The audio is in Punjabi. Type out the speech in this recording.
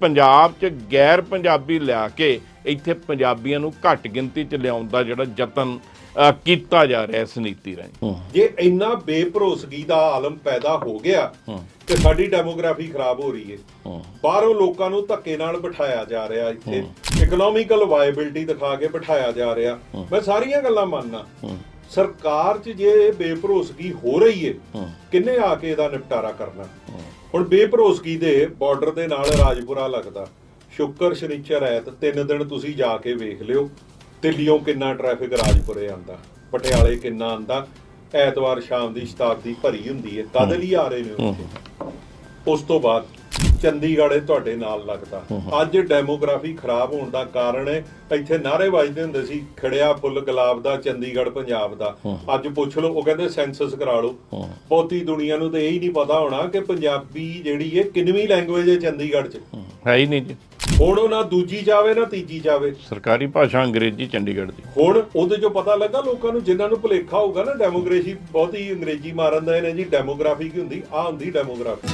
ਪੰਜਾਬ 'ਚ ਗੈਰ ਪੰਜਾਬੀ ਲਿਆ ਕੇ ਇੱਥੇ ਪੰਜਾਬੀਆਂ ਨੂੰ ਘੱਟ ਗਿਣਤੀ 'ਚ ਲਿਆਉਣ ਦਾ ਜਿਹੜਾ ਯਤਨ ਕੀਤਾ ਜਾ ਰਿਹਾ ਇਸ ਨੀਤੀ ਰਾਹੀਂ। ਜੇ ਇੰਨਾ ਬੇਭਰੋਸਗੀ ਦਾ ਆਲਮ ਪੈਦਾ ਹੋ ਗਿਆ ਤੇ ਸਾਡੀ ਡੈਮੋਗ੍ਰਾਫੀ ਖਰਾਬ ਹੋ ਰਹੀ ਹੈ। ਬਾਹਰੋਂ ਲੋਕਾਂ ਨੂੰ ਧੱਕੇ ਨਾਲ ਬਿਠਾਇਆ ਜਾ ਰਿਹਾ ਇੱਥੇ। ਇਕਨੋਮਿਕਲ ਵਾਇਬਿਲਟੀ ਦਿਖਾ ਕੇ ਬਿਠਾਇਆ ਜਾ ਰਿਹਾ। ਮੈਂ ਸਾਰੀਆਂ ਗੱਲਾਂ ਮੰਨਣਾ ਸਰਕਾਰ 'ਚ ਜੇ ਇਹ ਬੇਭਰੋਸਗੀ ਹੋ ਰਹੀ ਹੈ। ਕਿੰਨੇ ਆ ਕੇ ਇਹਦਾ ਨਿਪਟਾਰਾ ਕਰਨਾ? ਹੁਣ ਬੇਭਰੋਸਗੀ ਦੇ ਬਾਰਡਰ ਦੇ ਨਾਲ ਰਾਜਪੁਰਾ ਲੱਗਦਾ। ਸ਼ੁੱਕਰ ਸ਼ਨੀਚਰ ਐਤ ਤਿੰਨ ਦਿਨ ਤੁਸੀਂ ਜਾ ਕੇ ਵੇਖ ਲਿਓ। ਦਿੱਲੀੋਂ ਕਿੰਨਾ ਟ੍ਰੈਫਿਕ ਰਾਜਪੁਰੇ ਆਂਦਾ ਪਟਿਆਲੇ ਕਿੰਨਾ ਆਂਦਾ ਐਤਵਾਰ ਸ਼ਾਮ ਦੀ ਸ਼ਤਾਬਦੀ ਭਰੀ ਹੁੰਦੀ ਹੈ। ਕਦ ਲਈ ਆ ਰਹੇ ਨੇ ਉਸ ਤੋਂ ਬਾਅਦ ਚੰਡੀਗੜ੍ਹ ਇਹ ਤੁਹਾਡੇ ਨਾਲ ਲੱਗਦਾ। ਅੱਜ ਡੈਮੋਗ੍ਰਾਫੀ ਖਰਾਬ ਹੋਣ ਦਾ ਕਾਰਨ ਹੈ ਇੱਥੇ ਨਾਰੇ ਵੱਜਦੇ ਹੁੰਦੇ ਸੀ ਖੜਿਆ ਫੁੱਲ ਗੁਲਾਬ ਦਾ ਚੰਡੀਗੜ੍ਹ ਪੰਜਾਬ ਦਾ। ਅੱਜ ਪੁੱਛ ਲਓ ਉਹ ਕਹਿੰਦੇ ਸੈਂਸਸ ਕਰਾ ਲਓ। ਬਹੁਤੀ ਦੁਨੀਆ ਨੂੰ ਤਾਂ ਇਹ ਹੀ ਨਹੀਂ ਪਤਾ ਹੋਣਾ ਕਿ ਪੰਜਾਬੀ ਜਿਹੜੀ ਹੈ ਕਿੰਨਵੀਂ ਲੈਂਗੁਏਜ ਹੈ ਚੰਡੀਗੜ੍ਹ 'ਚ। ਹੈ ਹੀ ਨਹੀਂ ਜੀ। ਹੁਣ ਉਹ ਨਾ ਦੂਜੀ ਜਾਵੇ ਨਾ ਤੀਜੀ ਜਾਵੇ। ਸਰਕਾਰੀ ਭਾਸ਼ਾ ਅੰਗਰੇਜ਼ੀ ਚੰਡੀਗੜ੍ਹ ਦੀ। ਹੁਣ ਉਹਦੇ ਚੋਂ ਪਤਾ ਲੱਗਾ ਲੋਕਾਂ ਨੂੰ ਜਿਨ੍ਹਾਂ ਨੂੰ ਭੁਲੇਖਾ ਹੋਊਗਾ ਨਾ ਡੈਮੋਗ੍ਰੇਸੀ ਬਹੁਤੀ ਅੰਗਰੇਜ਼ੀ ਮਾਰਨ ਦਾ ਇਹਨੇ ਜੀ ਡੈਮੋਗ੍ਰਾਫੀ ਕੀ ਹੁੰਦੀ? ਆ ਹੁੰਦੀ ਡੈਮੋਗ੍ਰਾਫੀ।